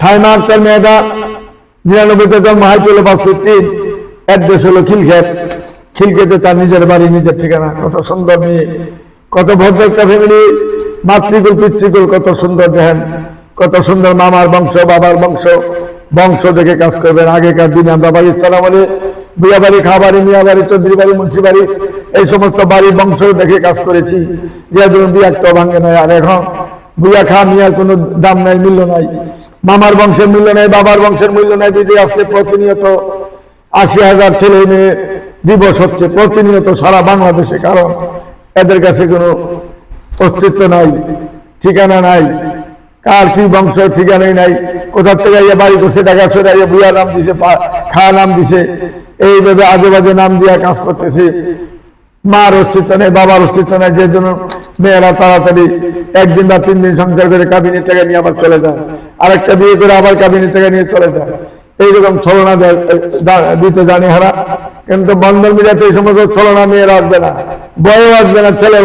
ছায়মা আক্তার মেয়েটা নিরানব্বইতে জন্ম হাইপুল বাস্তু তিন। অ্যাড্রেস হলো খিলক্ষেত। খিলক্ষেতে তার নিজের বাড়ি, নিজের ঠিকানা। কত সুন্দর মেয়ে, কত ভদ্র একটা ফ্যামিলি মাতৃকুল, পিতৃকুল, কত সুন্দর দেখেন। কত সুন্দর মামার বংশ, বাবার বংশ। বংশ দেখে কাজ করবেন। আগেকার দিনে আমরা তারা বলে বিয়া বাড়ি খাবারি মিয়া বাড়ি চৌধুরী বাড়ি, মুন্সি বাড়ি, এই সমস্ত বাড়ির বংশ দেখে কাজ করেছি। যে বিয়া একটা ভাঙে নাই, আর এখন বুয়া খা মিয়ার কোনো দাম নাই, মূল্য নাই। মামার বংশের মূল্য নাই, বাবার বংশের মূল্য নাই দিদি আসতে প্রতিনিয়ত আশি হাজার ছেলে মেয়ে দিবস হচ্ছে, প্রতিনিয়ত সারা বাংলাদেশে, কারণ এদের কাছে কোনো অস্তিত্ব নাই, ঠিকানা নাই, কার কি বংশ, ঠিকানাই নাই, কোথার থেকে ইয়ে বাড়ি করছে দেখা সরে ইয়ে বুয়া নাম দিছে খা নাম দিছে, এইভাবে আজে বাজে নাম দিয়া কাজ করতেছে। মার অস্তিত্ব নেই, বাবার অস্তিত্ব নেই, যে জন্য মেয়েরা তাড়াতাড়ি একদিন বা তিন দিন সংসার করে কাবিনের টাকা নিয়ে আবার চলে যায়। আরেকটা বিয়ে করে আবার কাবিনের টাকা নিয়ে চলে যায়। এইরকম ছলনা দিতে জানে হারা কিন্তু বন্ধন মিলাতে এই সমস্ত ছলনা মেয়েরা আসবে না। বয়ও আসবে না ছেলে